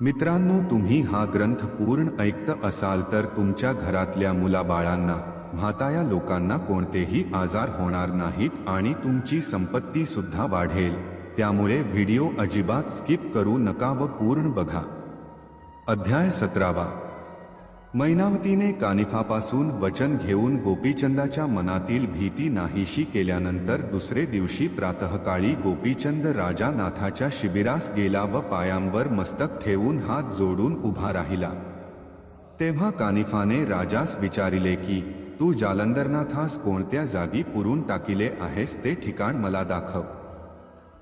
मित्रांनो तुम्ही हा ग्रंथ पूर्ण ऐकत असाल तर तुमच्या घरातल्या मुलाबाळांना म्हाताया लोकांना कोणतेही आजार होणार नाहीत आणि तुमची संपत्ती सुद्धा वाढेल. त्यामुळे व्हिडिओ अजिबात स्किप करू नका व पूर्ण बघा. अध्याय सतरावा. मैनावतीने कानिफापासून वचन घेऊन गोपीचंदाच्या मनातील भीती नाहीशी केल्यानंतर दुसरे दिवशी प्रातःकाळी गोपीचंद राजा नाथाच्या शिबिरास गेला व पायांवर मस्तक ठेवून हात जोडून उभा राहिला. तेव्हा कानिफाने राजास विचारिले की तू जालंदरनाथास कोणत्या जागी पुरून टाकिले आहेस ते ठिकाण मला दाखव.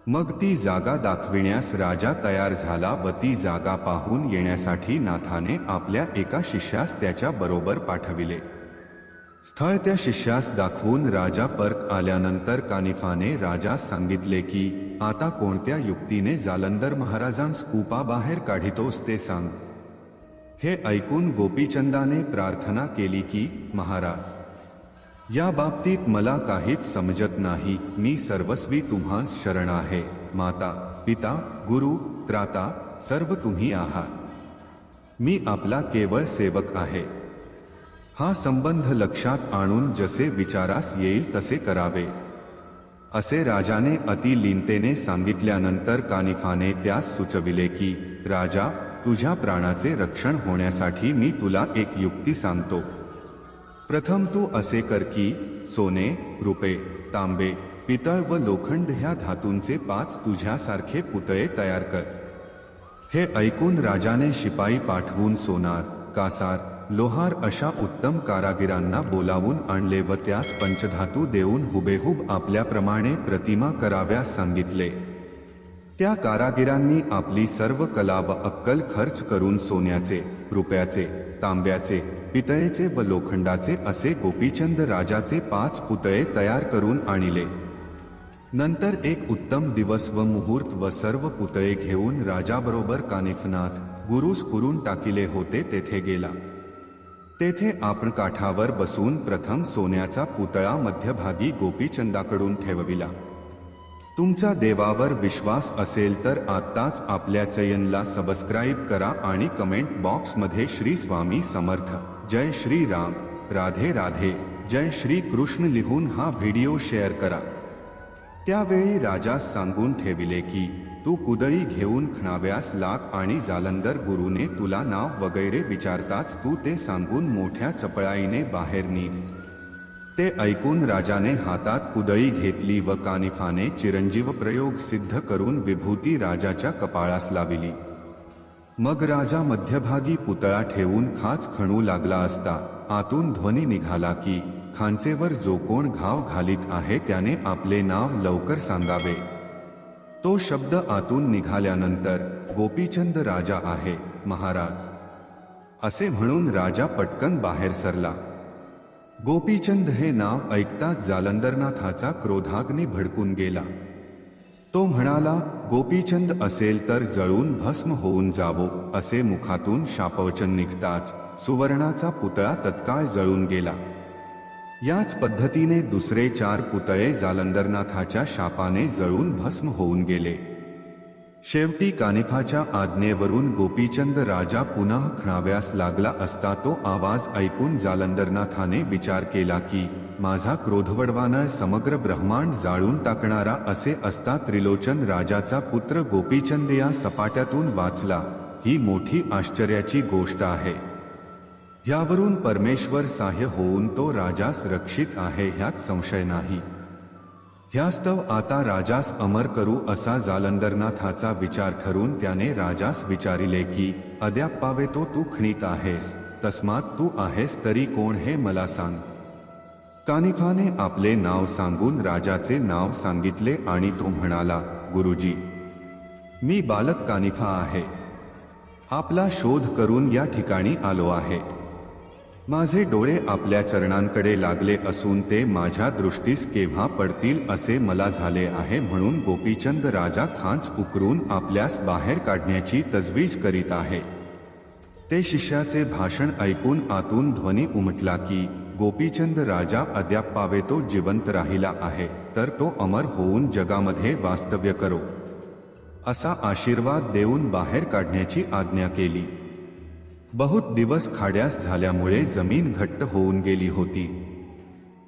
मग ती जागा दाखविण्यास राजा तयार झाला व ती जागा पाहून येण्यासाठी नाथाने आपल्या एका शिष्यास त्याच्या बरोबर पाठविले. स्थळ त्या शिष्यास दाखवून राजा परत आल्यानंतर कानिफाने राजास सांगितले की आता कोणत्या युक्तीने जालंदर महाराजांस कूपाबाहेर काढितोस ते सांग. हे ऐकून गोपीचंदाने प्रार्थना केली की महाराज या बाबतीत मला काहीच समजत नाही. मी सर्वस्वी तुम्हास शरण आहे. माता पिता गुरु त्राता सर्व तुम्ही आहात. मी आपला केवळ सेवक आहे. हा संबंध लक्षात आणून जसे विचारास येईल तसे करावे. असे राजाने अतिलीनतेने सांगितल्यानंतर कानिफाने त्यास सुचविले की राजा तुझ्या प्राणाचे रक्षण होण्यासाठी मी तुला एक युक्ती सांगतो. प्रथम तू असे कर की सोने रुपे तांबे पितळ व लोखंड ह्या धातूंचे पाच तुझ्यासारखे पुतळे तयार कर. हे ऐकून राजाने शिपाई पाठवून सोनार कासार लोहार अशा उत्तम कारागिरांना बोलावून आणले व त्यास पंचधातू देऊन हुबेहूब आपल्याप्रमाणे प्रतिमा कराव्यास सांगितले. त्या कारागिरांनी आपली सर्व कला व अक्कल खर्च करून सोन्याचे रुपयाचे तांब्याचे पितळेचे व लोखंडाचे असे गोपीचंद राजाचे पाच पुतळे तयार करून आणले. नंतर एक उत्तम दिवस व मुहूर्त व सर्व पुतळे घेऊन राजाबरोबर कानिफनाथ गुरुस पुरून टाकिले होते तेथे गेला. तेथे आपण काठावर बसून प्रथम सोन्याचा पुतळा मध्यभागी गोपीचंदाकडून ठेवविला. तुमचा देवावर विश्वास असेल तर आत्ताच आपल्या चयनला सबस्क्राईब करा आणि कमेंट बॉक्समध्ये श्री स्वामी समर्थ. जय श्री राम राधे राधे जय श्री कृष्ण लिहून हा व्हिडिओ शेअर करा. त्यावेळी राजास सांगून ठेविले की तू कुदळी घेऊन खणाव्यास लाग आणि जालंदर गुरुने तुला नाव वगैरे विचारताच तू ते सांगून मोठ्या चपळाईने बाहेर निघ. ते ऐकून राजाने हातात कुदळी घेतली व कानिफाने चिरंजीव प्रयोग सिद्ध करून विभूती राजाच्या कपाळास लाविली. मग राजा मध्यभागी पुतळा ठेवून खाच खणू लागला असता. आतून ध्वनी निघाला की खांचेवर जो कोण घाव घालीत आहे त्याने आपले नाव लवकर सांगावे. तो शब्द आतून निघाल्यानंतर गोपीचंद राजा आहे महाराज. असे म्हणून राजा पटकन बाहेर सरला. गोपीचंद हे नाव ऐकताच जालंदरनाथाचा क्रोधाग्नी भडकून गेला. तो म्हणाला गोपीचंद असेल तर जळून भस्म होऊन जावो असे मुखातून शापवचन निघताच सुवर्णाचा पुतळा तत्काळ जळून गेला. याच पद्धतीने दुसरे चार पुतळे जालंदरनाथाच्या शापाने जळून भस्म होऊन गेले. शेवटी कानिफाच्या आज्ञेवरून गोपीचंद राजा पुन्हा खणाव्यास लागला असता तो आवाज ऐकून जालंदरनाथाने विचार केला की माझा क्रोधवडवानं समग्र ब्रह्मांड जाळून टाकणारा असे असता त्रिलोचन राजाचा पुत्र गोपीचंद या सपाट्यातून वाचला. ही मोठी आश्चर्याची गोष्ट आहे. यावरून परमेश्वर साह्य होऊन तो राजास रक्षित आहे ह्यात संशय नाही. ह्यास्तव आता राजास अमर करू असा जालंदरनाथाचा विचार ठरून त्याने राजास विचारिले की अद्याप पावे तो तू खणीत आहेस. तस्मात तू आहेस तरी कोण हे मला सांग. कानिफाने आपले नाव सांगून राजाचे नाव सांगितले आणि तो म्हणाला गुरुजी मी बालक कानिफा आहे. आपला शोध करून या ठिकाणी आलो आहे. माझे डोळे आपल्या चरणांकडे लागले असून ते माझ्या दृष्टीस केव्हा पडतील असे मला झाले आहे म्हणून गोपीचंद राजा खांच उकरून आपल्यास बाहेर काढण्याची तजवीज करीत आहे. ते शिष्याचे भाषण ऐकून आतून ध्वनी उमटला की गोपीचंद राजा अद्याप पावे तो जिवंत राहिला आहे तर तो अमर होऊन जगामध्ये वास्तव्य करो. असा आशीर्वाद देऊन बाहेर काढण्याची आज्ञा केली. बहुत दिवस खाड्यास झाल्यामुळे जमीन घट्ट होऊन गेली होती.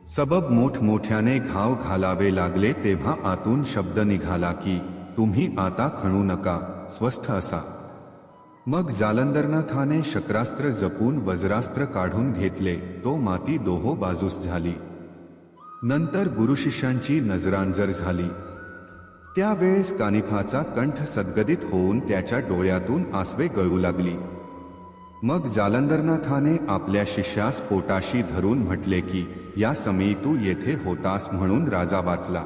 सबब मोठमोठ्याने घाव घालावे लागले तेव्हा आतून शब्द निघाला की तुम्ही आता खणू नका स्वस्थ असा. मग जालंदरनाथाने शक्रास्त्र जपून वज्रास्त्र काढून घेतले तो माती दोहो बाजूस झाली. नंतर गुरुशिष्यांची नजरांजर झाली. त्यावेळेस कानिफाचा कंठ सद्गदित होऊन त्याच्या डोळ्यातून आसवे गळू लागली. मग जालंदरनाथाने आपल्या शिष्यास पोटाशी धरून म्हटले की या समयी तू येथे होतास म्हणून राजा वाचला.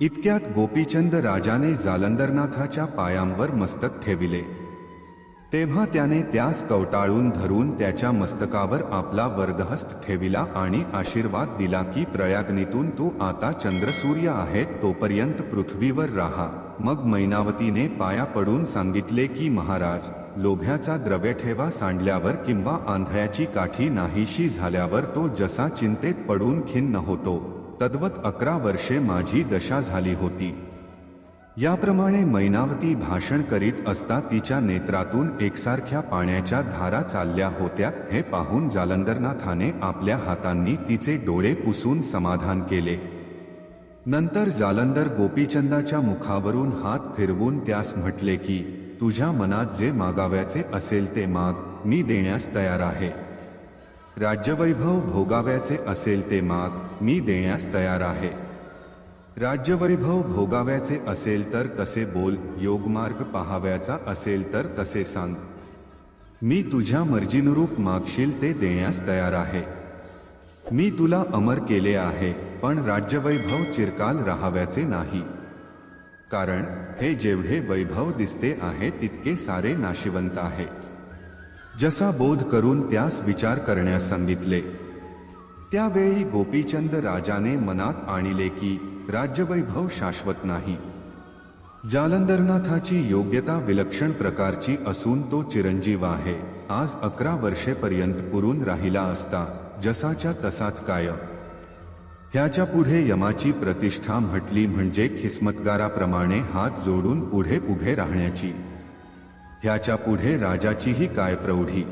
इतक्यात गोपीचंद राजाने जालंदरनाथाच्या पायांवर मस्तक ठेविले. तेव्हा त्याने त्यास कवटाळून धरून त्याच्या मस्तकावर आपला वर्गहस्त ठेविला आणि आशीर्वाद दिला की प्रयागनीतून तू आता चंद्रसूर्य आहे तोपर्यंत पृथ्वीवर राहा. मग मैनावतीने पाया पडून सांगितले की महाराज लोभ्याचा द्रव्य ठेवा सांडल्यावर किंवा आंधळ्याची काठी नाहीशी झाल्यावर तो जसा चिंतेत पडून खिन्न होतो तद्वत अकरा वर्षे माझी दशा झाली होती. याप्रमाणे मैनावती भाषण करीत असता तिच्या नेत्रातून एकसारख्या पाण्याच्या धारा चालल्या होत्या हे पाहून जालंदरनाथाने आपल्या हातांनी तिचे डोळे पुसून समाधान केले. नंतर जालंदर गोपीचंदाच्या मुखावरून हात फिरवून त्यास म्हटले की तुझ्या मनात जे मागाव्याचे असेल ते माग मी देण्यास तयार आहे. राज्यवैभव भोगाव्याचे असेल ते माग मी देण्यास तयार आहे. राज्यवैभव भोगाव्याचे असेल तर तसे बोल योगमार्ग पाहाव्याचा असेल तर तसे सांग. मी तुझ्या मर्जीनुरूप मागशील ते देण्यास तयार आहे. मी तुला अमर केले आहे पण राज्यवैभव चिरकाल राहाव्याचे नाही. कारण हे जेवढे वैभव दिसते आहे तितके सारे नाशिवंत आहे. जसा बोध करून त्यास विचार करण्यास सांगितले. त्यावेळी गोपीचंद राजाने मनात आणले की राज्यवैभव शाश्वत नाही. जालंदरनाथाची योग्यता विलक्षण प्रकारची असून तो चिरंजीव आहे. आज अकरा वर्षेपर्यंत पुरून राहिला असता जसाच्या तसाच कायम. ह्याच्या पुढे यमाची प्रतिष्ठा म्हटली म्हणजे खिस्मतगाराप्रमाणे हात जोडून पुढे उभे राहण्याची. ह्याच्या पुढे राजाचीही काय प्रौढी.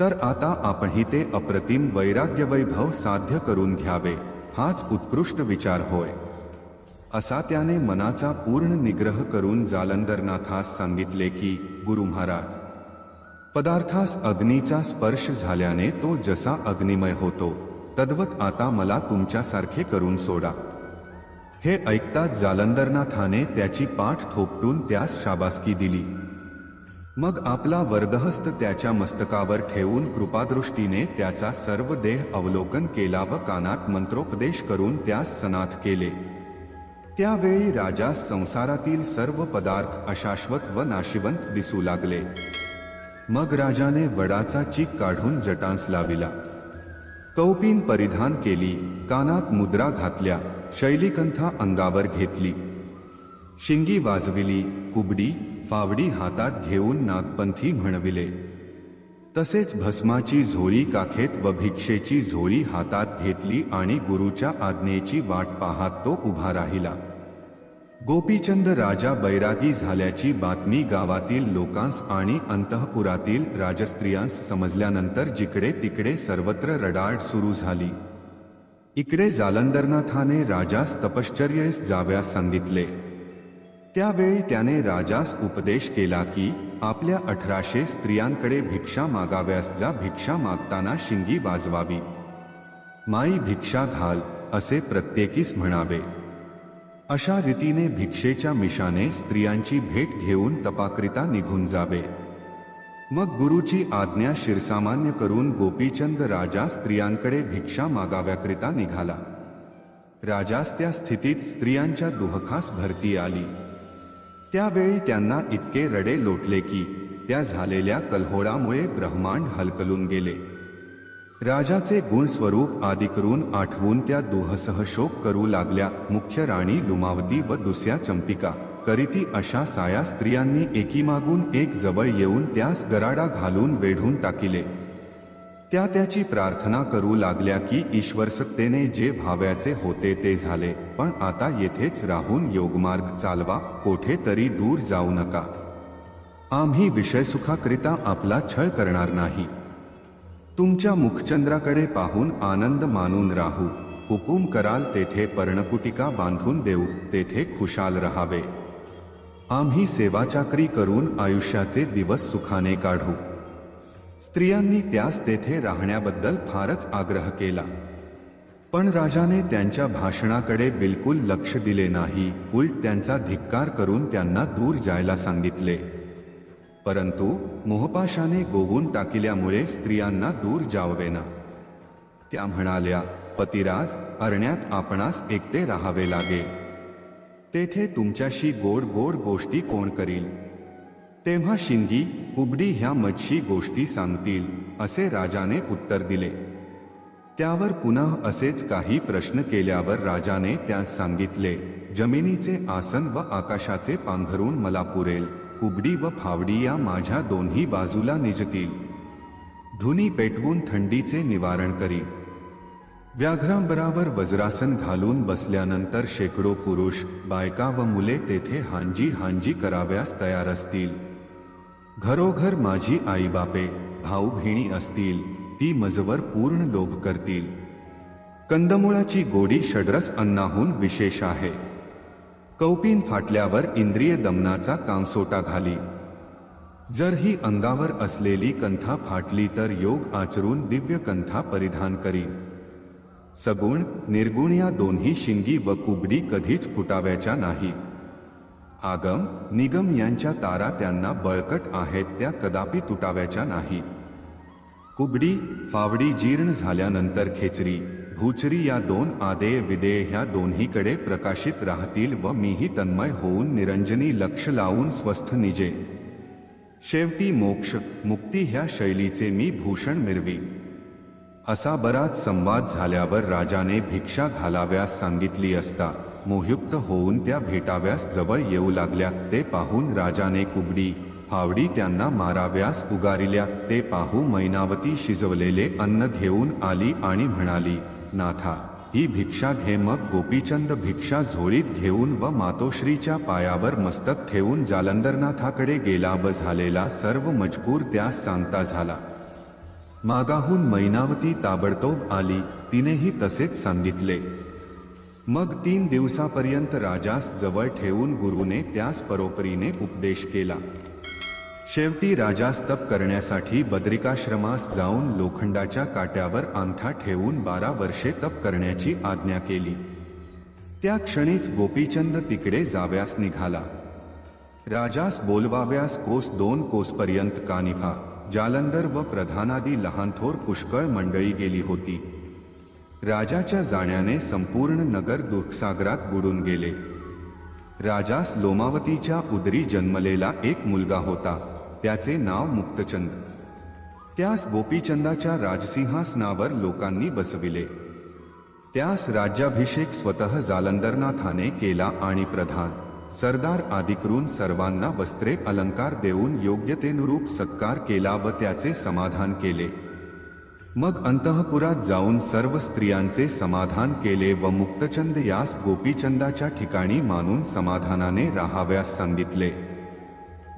तर आता आपणही ते अप्रतिम वैराग्य वैभव साध्य करून घ्यावे हाच उत्कृष्ट विचार होय. असा त्याने मनाचा पूर्ण निग्रह करून जालंदरनाथास सांगितले की गुरु महाराज पदार्थास अग्नीचा स्पर्श झाल्याने तो जसा अग्निमय होतो तद्वत आता मला तुमच्यासारखे करून सोडा. हे ऐकताच जालंदरनाथाने त्याची पाठ थोपटून त्यास शाबासकी दिली. मग आपला वर्दहस्त त्याच्या मस्तकावर ठेवून कृपादृष्टीने त्याचा सर्व देह अवलोकन केला व कानात मंत्रोपदेश करून त्यास सनाथ केले. त्यावेळी राजास संसारातील सर्व पदार्थ अशाश्वत व नाशिवंत दिसू लागले. मग राजाने वडाचा चीक काढून जटांस लाविला. कौपीन परिधान केली कानात मुद्रा घातल्या शैलीकंथा अंगावर घेतली. शिंगी वाजविली कुबडी फावडी हातात घेऊन नागपंथी म्हणविले. तसेच भस्माची झोळी काखेत व भिक्षेची झोळी हातात घेतली आणि गुरुच्या आज्ञेची वाट पाहात तो उभा राहिला. गोपीचंद राजा बैरागी झाल्याची बातमी गावातील लोकांस आणि अंतःपुरातील राजस्त्रियांस समजल्यानंतर जिकडे तिकडे सर्वत्र रडाळ सुरू झाली. इकडे जालंदरनाथाने राजास तपश्चर्येस जाव्यास सांगितले. त्यावेळी त्याने राजास उपदेश केला की आपल्या अठराशे स्त्रियांकडे भिक्षा मागाव्यास जा भिक्षा मागताना शिंगी वाजवावी माई भिक्षा घाल असे प्रत्येकीस म्हणावे. अशा रीतीने भिक्षेच्या मिशाने स्त्रियांची भेट घेऊन तपाकरिता निघून जावे. मग गुरुची आज्ञा शिरसामान्य करून गोपीचंद राजा स्त्रियांकडे भिक्षा मागाव्याकरिता निघाला. राजास त्या स्थितीत स्त्रियांच्या दुहखास भरती आली. त्यावेळी त्यांना इतके रडे लोटले की त्या झालेल्या कल्होळामुळे ब्रह्मांड हलकलून गेले. राजाचे गुणस्वरूप आदी करून आठवून त्या दोहसह शोक करू लागल्या. मुख्य राणी लुमावती व दुसऱ्या चंपिका. करीती अशा साया स्त्रियांनी एकीमागून एक जवळ येऊन त्यास गराडा घालून वेढून टाकिले. त्या त्याची प्रार्थना करू लागल्या की ईश्वर सत्तेने जे भाव्याचे होते ते झाले. पण आता येथेच राहून योगमार्ग चालवा कोठे तरी दूर जाऊ नका. आम्ही विषयसुखाकरिता आपला छळ करणार नाही. तुमच्या मुखचंद्राकडे पाहून आनंद मानून राहू. हुकूम कराल तेथे पर्णकुटिका बांधून देऊ. तेथे खुशाल राहावे. आम्ही सेवाचाकरी करून आयुष्याचे दिवस सुखाने काढू. स्त्रियांनी त्यास तेथे राहण्याबद्दल फारच आग्रह केला. पण राजाने त्यांच्या भाषणाकडे बिलकुल लक्ष दिले नाही. उलट त्यांचा धिक्कार करून त्यांना दूर जायला सांगितले. परंतु मोहपाशाने गोवून टाकिल्यामुळे स्त्रियांना दूर जाववेना. त्या म्हणाल्या पतिराज अरण्यात आपणास एकटे राहावे लागे. तेथे तुमच्याशी गोड गोड गोष्टी कोण करील? तेव्हा शिंगी कुबडी ह्या मच्छी गोष्टी सांगतील असे राजाने उत्तर दिले. त्यावर पुन्हा असेच काही प्रश्न केल्यावर राजाने त्यास सांगितले जमिनीचे आसन व आकाशाचे पांघरून मला पुरेल. कुबडी व फावडी या माझ्या दोन्ही बाजूला निजतील. धुनी पेटवून थंडीचे निवारण करी. व्याघ्रांबरावर वज्रासन घालून बसल्यानंतर शेकडो पुरुष बायका व मुले तेथे हांजी हांजी कराव्यास तयार असतील. घरोघर माझी आई बापे असतील ती मजवर पूर्ण लोभ करतील. कंदमुळाची गोडी षड्रस अन्नाहून विशेष आहे. कौपीन फाटल्यावर इंद्रिय दमनाचा कांसोटा घाली. जर ही अंगावर असलेली कंथा फाटली तर योग आचरून दिव्य कंथा परिधान करी. सगुण निर्गुण या दोन्ही शिंगी व कुबडी कधीच फुटाव्याच्या नाही. आगम निगम यांच्या तारा त्यांना बळकट आहेत त्या कदापि तुटाव्याच्या नाही. कुबडी फावडी जीर्ण झाल्यानंतर खेचरी. भूचरी या दोन आदेय विदेय ह्या दोन्हीकडे प्रकाशित राहतील व मीही तन्मय होऊन निरंजनी लक्ष लावून स्वस्थ निजे. शेवटी मोक्ष मुक्ती ह्या शैलीचे मी भूषण मिरवी. असा बराच संवाद झाल्यावर राजाने भिक्षा घालाव्यास सांगितली असता मोहयुक्त होऊन त्या भेटाव्यास जवळ येऊ लागल्या ते पाहून राजाने कुबडी फावडी त्यांना माराव्यास उगारिल्या ते पाहू मैनावती शिजवलेले अन्न घेऊन आली आणि म्हणाली नाथा ही भिक्षा घे मग गोपीचंद भिक्षा झोळीत घेऊन व मातोश्रीच्या पायावर मस्तक ठेवून जालंदरनाथाकडे गेला व झालेला सर्व मजकूर त्यास सांगता झाला. मागाहून मैनावती ताबडतोब आली तिनेही तसेच सांगितले. मग तीन दिवसापर्यंत राजास जवळ ठेवून गुरुने त्यास परोपरीने उपदेश केला. शेवटी राजास तप करण्यासाठी बद्रिकाश्रमास जाऊन लोखंडाच्या काट्यावर अंगठा ठेवून बारा वर्षे तप करण्याची आज्ञा केली. त्या क्षणीच गोपीचंद तिकडे जाव्यास निघाला. राजास बोलवाव्यास कोस दोन कोसपर्यंत कानिफा जालंधर व प्रधानादी लहानथोर पुष्कळ मंडळी गेली होती. राजाच्या जाण्याने संपूर्ण नगर दुःखसागरात बुडून गेले. राजास लोमावतीच्या उदरी जन्मलेला एक मुलगा होता. त्याचे नाव मुक्तचंद. त्यास गोपीचंदाच्या राजसिंहासनावर लोकांनी बसविले. त्यास राज्याभिषेक स्वतः जालंदरनाथाने केला आणि प्रधान. सरदार आदिकरून सर्वांना वस्त्रे अलंकार देऊन योग्यतेनुरूप सत्कार केला व त्याचे समाधान केले. मग अंतःपुरात जाऊन सर्व स्त्रियांचे समाधान केले व मुक्तचंद यास गोपीचंदाच्या ठिकाणी मानून समाधानाने राहाव्यास सांगितले.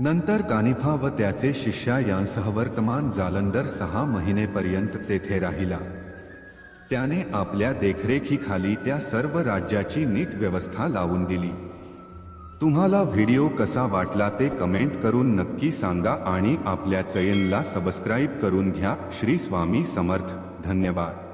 नंतर कानिफा व त्याचे शिष्या यांसह वर्तमान जालंदर सहा महिनेपर्यंत तेथे राहिला. त्याने आपल्या देखरेखीखाली त्या सर्व राज्याची नीट व्यवस्था लावून दिली. तुम्हाला व्हिडिओ कसा वाटला ते कमेंट करून नक्की सांगा आणि आपल्या चयनला सबस्क्राईब करून घ्या. श्री स्वामी समर्थ. धन्यवाद.